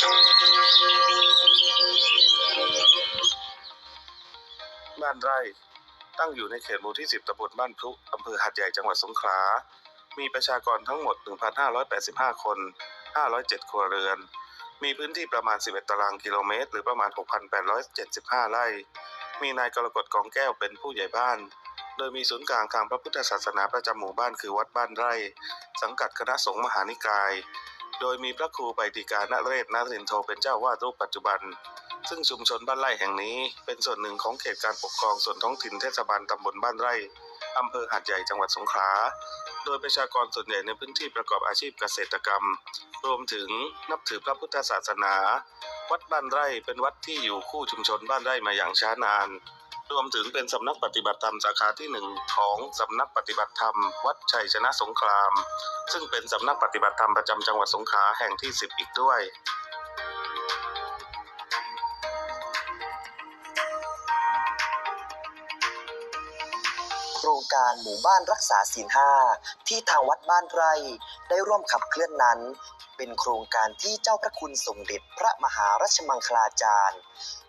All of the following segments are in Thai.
บ้านไร่ ตั้งอยู่ในเขตหมู่ที่ 10ตำบลบ้านพลุอำเภอหาดใหญ่จังหวัดสงขลา มีประชากรทั้งหมด 1,585 คน 507 ครัวเรือน มีพื้นที่ประมาณ 11 ตารางกิโลเมตร หรือประมาณ 6,875 ไร่ มีนายกรกฎกองแก้วเป็นผู้ใหญ่บ้าน โดยมีศูนย์กลางทางพระพุทธศาสนาประจำหมู่บ้านคือวัดบ้านไร่ สังกัดคณะสงฆ์มหานิกาย โดยมีพระครูไปติกานเรศนรินโทเป็นเจ้าวาดรูปปัจจุบัน ซึ่งชุมชนบ้านไร่แห่งนี้ เป็นส่วนหนึ่งของเขตการปกครองส่วนท้องถิ่นเทศบาลตำบลบ้านไร่อำเภอหาดใหญ่จังหวัดสงขลา โดยประชากรส่วนใหญ่ในพื้นที่ประกอบอาชีพเกษตรกรรม รวมถึงนับถือพระพุทธศาสนา วัดบ้านไร่เป็นวัดที่อยู่คู่ชุมชนบ้านไร่มาอย่างช้านาน รวมถึงเป็นสำนักปฏิบัติธรรมสาขาที่หนึ่งของสำนักปฏิบัติธรรม วัดชัยชนะสงคราม ซึ่งเป็นสำนักปฏิบัติธรรมประจำจังหวัดสงขลาแห่งที่ 10 อีกด้วยโครงการหมู่บ้านรักษาศีลห้าที่ทางวัดบ้านไร่ได้ร่วมขับเคลื่อนนั้น เป็นโครงการที่เจ้าพระคุณสมเด็จพระมหารัชมังคลาจารย์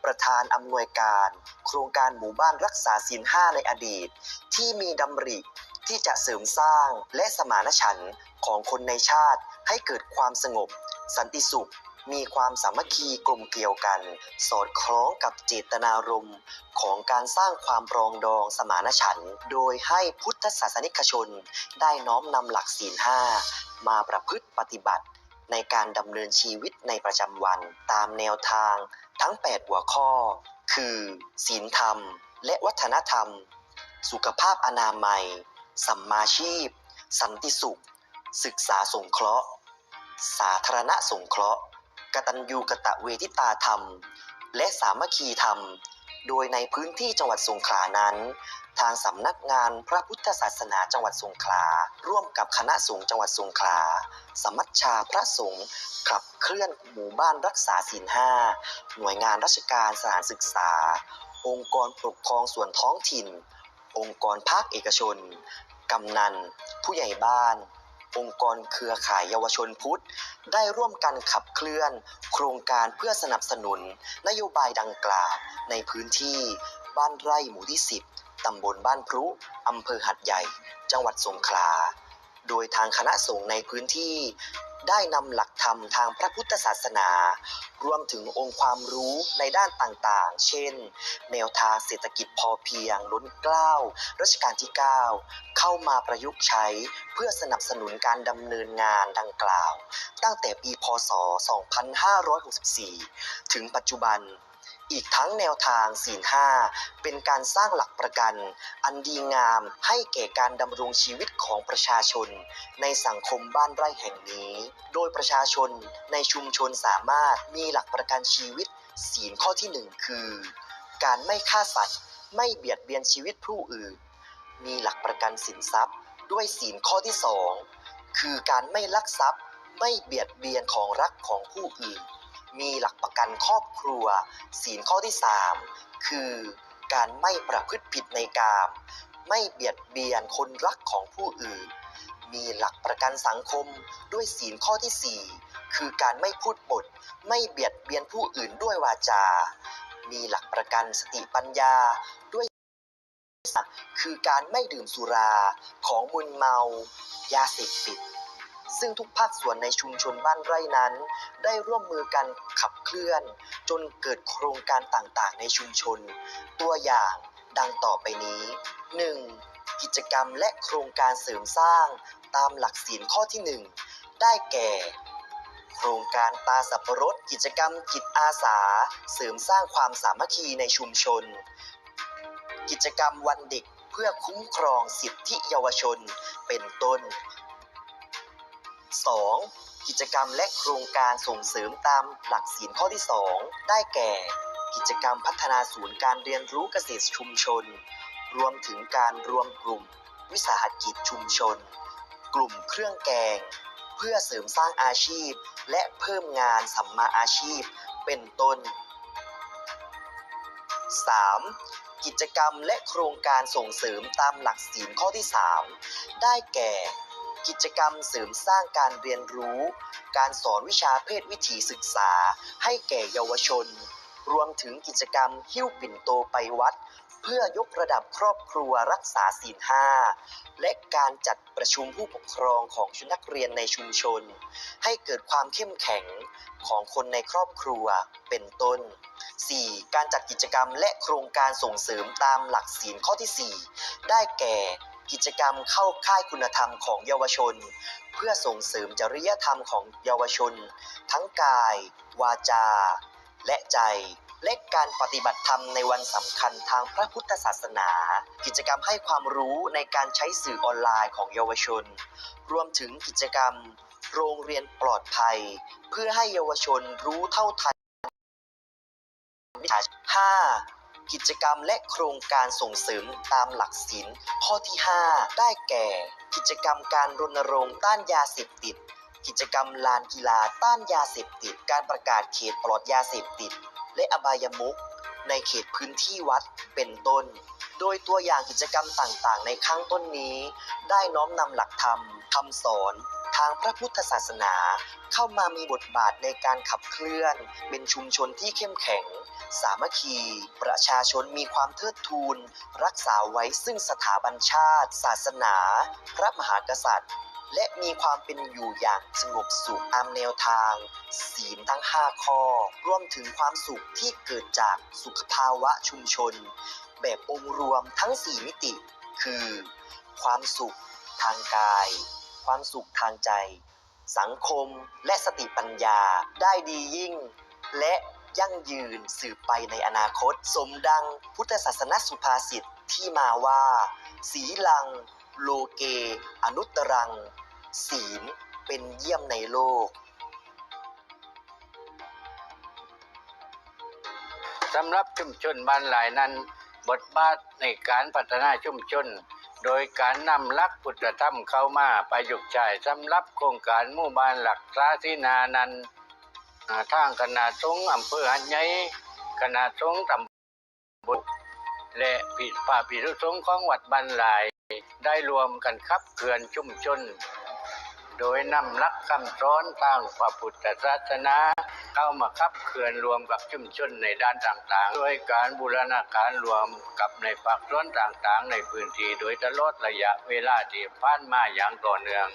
ประธานอำนวยการ ครงการหมู่บ้านรักษาศีลห้าในอดีต ที่มีดำริที่จะเสริมสร้างและสมานฉันท์ของคนในชาติให้เกิดความสงบ สันติสุข มีความสามัคคีกลมเกลียวกัน สอดคล้องกับเจตนารมณ์ของการสร้างความปรองดองสมานฉันท์โดยให้พุทธศาสนิกชน ได้น้อมนำหลักศีลห้ามาประพฤติปฏิบัติในการดำเนินชีวิตในประจำวันตามแนวทางทั้ง 8 หัวข้อ คือศีลธรรม และวัฒนธรรม สุขภาพอนามัย สัมมาชีพ สันติสุข ศึกษาสงเคราะห์ สาธารณสงเคราะห์ กตัญญูกตะเวทิตาธรรม และสามัคคีธรรม โดยในพื้นที่จังหวัดสงขลานั้น ทางสำนักงานพระพุทธศาสนาจังหวัดสงขลา ร่วมกับคณะสงฆ์จังหวัดสงขลา สมัชชาพระสงฆ์ขับ เคลื่อนหมู่บ้านรักษาศีลห้าหน่วยงานราชการสถานศึกษา องค์กรปกครองส่วนท้องถิ่น องค์กรภาคเอกชน กำนัน ผู้ใหญ่บ้าน องค์กรเครือข่ายเยาวชนพุทธ ได้ร่วมกันขับเคลื่อน โครงการเพื่อสนับสนุน นโยบายดังกล่าวในพื้นที่บ้านไร่หมู่ที่ 10ตำบลบ้านพรุ อำเภอหัดใหญ่ จังหวัดสงขลา โดยทางคณะสงฆ์ในพื้นที่ได้นำหลักธรรมทางพระพุทธศาสนา รวมถึงองค์ความรู้ในด้านต่างๆ เช่น แนวทางเศรษฐกิจพอเพียงล้นเกล้ารัชกาลที่ 9 เข้ามาประยุกต์ใช้เพื่อสนับสนุนการดำเนินงานดังกล่าว ตั้งแต่ปีพศ 2564 ถึงปัจจุบัน อีกทั้งแนวทางศีลห้าเป็นการสร้างหลักประกัน อันดีงามให้แก่การดำรงชีวิตของประชาชน ในสังคมบ้านไร่แห่งนี้ โดยประชาชนในชุมชนสามารถมีหลักประกันชีวิต ศีลข้อที่หนึ่งคือ การไม่ฆ่าสัตว์ ไม่เบียดเบียนชีวิตผู้อื่น มีหลักประกันสินทรัพย์ ด้วยศีลข้อที่สองคือการไม่ลักทรัพย์ ไม่เบียดเบียนของรักของผู้อื่น มีหลักประกันครอบครัว ศีลข้อที่สามคือการไม่ประพฤติผิดในกาม ไม่เบียดเบียนคนรักของผู้อื่น มีหลักประกันสังคมด้วยศีลข้อที่สี่คือการไม่พูดปด ไม่เบียดเบียนผู้อื่นด้วยวาจา มีหลักประกันสติปัญญาด้วยคือการไม่ดื่มสุราของมึนเมา ยาเสพติด ซึ่งทุกภาคส่วนในชุมชนบ้านไร่นั้น ได้ร่วมมือกันขับเคลื่อน จนเกิดโครงการต่างๆ ในชุมชน ตัวอย่างดังต่อไปนี้ 1. กิจกรรมและโครงการเสริมสร้างตามหลักศีลข้อที่ 1 ได้แก่ โครงการตาสับปะรดกิจกรรมจิตอาสา เสริมสร้างความสามัคคีในชุมชน กิจกรรมวันเด็กเพื่อคุ้มครองสิทธิเยาวชน เป็นต้น 2. กิจกรรมและโครงการส่งเสริมตามหลักศีลข้อที่ 2 ได้แก่ กิจกรรมพัฒนาศูนย์การเรียนรู้เกษตรชุมชน รวมถึงการรวมกลุ่ม วิสาหกิจชุมชน กลุ่มเครื่องแกง เพื่อเสริมสร้างอาชีพ และเพิ่มงานสัมมาอาชีพ เป็นต้น 3. กิจกรรมและโครงการส่งเสริมตามหลักศีลข้อที่ 3 ได้แก่ กิจกรรมเสริมสร้างการเรียนรู้ การสอนวิชาเพศวิถีศึกษา ให้แก่เยาวชน รวมถึงกิจกรรมหิ้วปิ่นโตไปวัด เพื่อยกระดับครอบครัวรักษาศีลห้าและการจัดประชุมผู้ปกครองของชุดนักเรียนในชุมชน ให้เกิดความเข้มแข็งของคนในครอบครัวเป็นต้น 4. การจัดกิจกรรมและโครงการส่งเสริมตามหลักศีลข้อที่ 4 ได้แก่ กิจกรรมเข้าค่ายคุณธรรมของเยาวชน เพื่อส่งเสริมจริยธรรมของเยาวชน ทั้งกาย วาจา และใจและการปฏิบัติธรรมในวันสำคัญทางพระพุทธศาสนา กิจกรรมให้ความรู้ในการใช้สื่อออนไลน์ของเยาวชน รวมถึงกิจกรรม โรงเรียนปลอดภัย เพื่อให้เยาวชนรู้เท่าทันมิจฉาชีพ 5. กิจกรรมและโครงการส่งเสริมตามหลักศีลข้อที่ 5 ได้แก่ กิจกรรมการรณรงค์ต้านยาเสพติด กิจกรรมลานกีฬาต้านยาเสพติด การประกาศเขตปลอดยาเสพติด และอบายมุขในเขตพื้นที่วัดเป็นต้น โดยตัวอย่างกิจกรรมต่างๆ ในข้างต้นนี้ ได้น้อมนำหลักธรรมคำสอนางพระพุทธศาสนา เข้ามามีบทบาทในการขับเคลื่อน เป็นชุมชนที่เข้มแข็ง สามัคคี ประชาชนมีความเทิดทูน รักษาไว้ซึ่งสถาบันชาติ ศาสนา พระมหากษัตริย์ และมีความเป็นอยู่อย่างสงบสุขตามแนวทาง ศีลทั้ง 5 ข้อ รวมถึงความสุขที่เกิดจากสุขภาวะชุมชน แบบองค์รวมทั้ง 4 มิติ คือ ความสุขทางกาย ความสุขทางใจ สังคมและสติปัญญาได้ดียิ่ง และยั่งยืนสืบไปในอนาคต สมดังพุทธศาสนสุภาษิตที่มาว่า สีลัง โลเก อนุตรัง ศีลเป็นเยี่ยมในโลกสำหรับชุมชนบ้านหลายนั้น บทบาทในการพัฒนาชุมชน โดยการนำหลักพุทธธรรมเข้ามาประยุกต์ใช้สำหรับโครงการหมู่บ้านหลักษาที่นานันทางคณะสงฆ์อำเภอหันใหญ่คณะสงฆ์ตำบลและปิดป่าปิรุสงฆ์ของวัดบ้านหลายได้รวมกันขับเคลื่อนชุมชน โดยนำหลักคำสอนทางพระพุทธศาสนา เข้ามาขับเคลื่อนรวมกับชุมชนในด้านต่างๆ โดยการบูรณาการรวมกับในภาคส่วนต่างๆ ในพื้นที่โดยตลอดระยะเวลาที่ผ่านมาอย่างต่อเนื่อง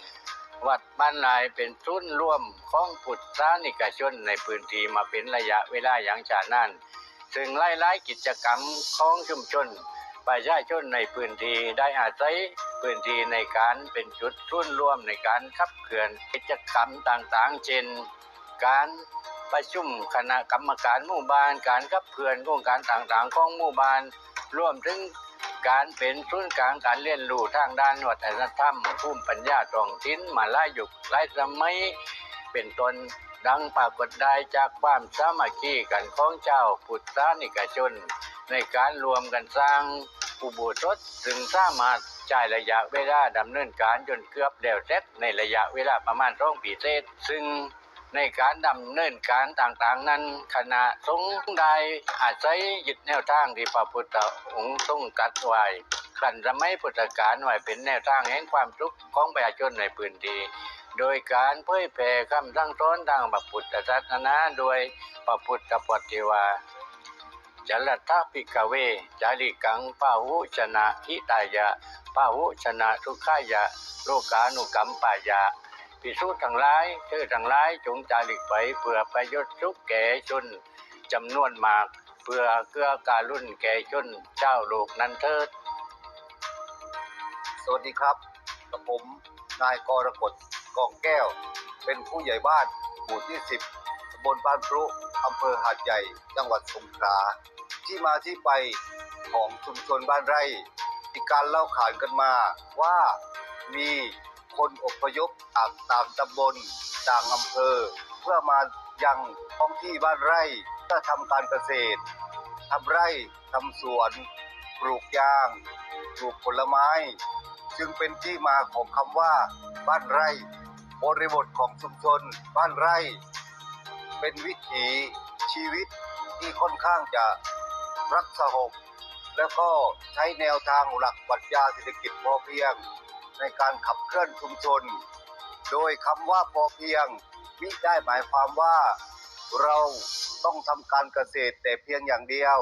วัดบ้านลายเป็นศูนร่วมของพุทธานิกชนในพื้นที่มาเป็นระยะเวลาอย่างชานานซึ่งหลายๆกิจกรรมของชุมชนประชาชนในพื้นที่ได้อาศัยพื้นที่ในการเป็นจุดทุ่นร่วมในการขับเคลื่อนกิจกรรมต่างๆ เช่น การ ประชุมคณะกรรมการหมู่บ้านการขับเคลื่อนโครงการต่างๆของหมู่บ้านรวมถึงการเป็นศูนย์กลางการเรียนรู้ทางด้านวัฒนธรรมภูมิปัญญาท้องถิ่นมาหลายยุคหลายสมัยเป็นตนดังปรากฏได้จากความสามัคคีกันของเจ้าพุทธานิกชน ในการรวมกันสร้างอุโบสถซึ่งสามารถจ่ายระยะเวลาดำเนินการจนเกือบแล้วเสร็จในระยะเวลาประมาณสองปีเศษซึ่ง ในการดำเนินการต่างๆ นั้นคณะสงฆ์ได้อาศัยยึดแนวทางที่พระพุทธองค์ทรงตรัดไว้ขันสมัยพุทธกาลไว้เป็นแนวทางแห่งความสุขของประชาชนในพื้นที่โดยการเผยแผ่คำสั่งสอนทางพระพุทธศาสนาโดยพระพุทธปฏิวาจรัตถิกเว จาริกังปาหุชนะทิตายะปาหุชนะทุกขายะ โลกานุกรรมปายะ พิสูจน์ทั้งหลายเธอทั้งหลายจงจาริกไปเพื่อประโยชน์สุขแก่ชนจำนวนมาก เพื่อเกื้อการุณแก่ชนเจ้าโลกนั้นเถิด สวัสดีครับกับผมนายกรกฎกองแก้ว เป็นผู้ใหญ่บ้านหมู่ที่ 10ตำบลบ้านพรุอำเภอหาดใหญ่ จังหวัดสงขลาที่มาที่ไปของชุมชนบ้านไร่มีการเล่าขานกันมาว่ามี คนอพยพจากต่างตำบลต่างอำเภอ เพื่อมายังท้องที่บ้านไร่เพื่อทำการเกษตรทำไร่ทำสวน ปลูกยาง ปลูกผลไม้ จึงเป็นที่มาของคำว่า บ้านไร่ บริบทของชุมชนบ้านไร่ เป็นวิถีชีวิตที่ค่อนข้างจะรักสหบแล้วก็ใช้แนวทางหลักปรัชญาเศรษฐกิจพอเพียง ในการขับเคลื่อนชุมชน โดยคำว่าพอเพียงมิได้หมายความว่า เราต้องทำการเกษตรแต่เพียงอย่างเดียว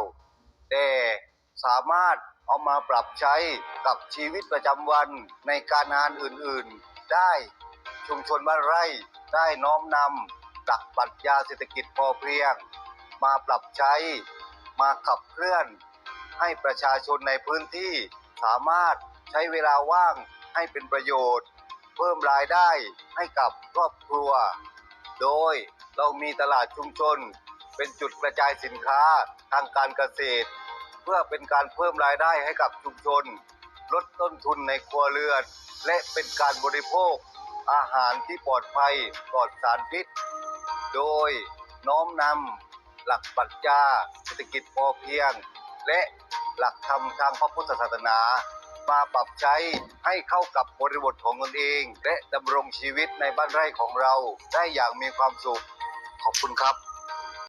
แต่สามารถเอามาปรับใช้กับชีวิตประจำวันในการงานอื่นๆ ได้ชุมชนบ้านไร่ได้น้อมนำหลักปรัชญาเศรษฐกิจพอเพียง มาปรับใช้ มาขับเคลื่อน ให้ประชาชนในพื้นที่สามารถใช้เวลาว่าง ให้เป็นประโยชน์ เพิ่มรายได้ให้กับครอบครัว โดยเรามีตลาดชุมชน เป็นจุดกระจายสินค้าทางการเกษตร เพื่อเป็นการเพิ่มรายได้ให้กับชุมชน ลดต้นทุนในครัวเรือน และเป็นการบริโภค อาหารที่ปลอดภัยปลอดสารพิษ โดยน้อมนำหลักปรัชญาเศรษฐกิจพอเพียง และหลักธรรมทางพระพุทธศาสนา มาปรับใช้ให้เข้ากับบริบทของตนเอง และดำรงชีวิตในบ้านไร่ของเราได้อย่างมีความสุข ขอบคุณครับ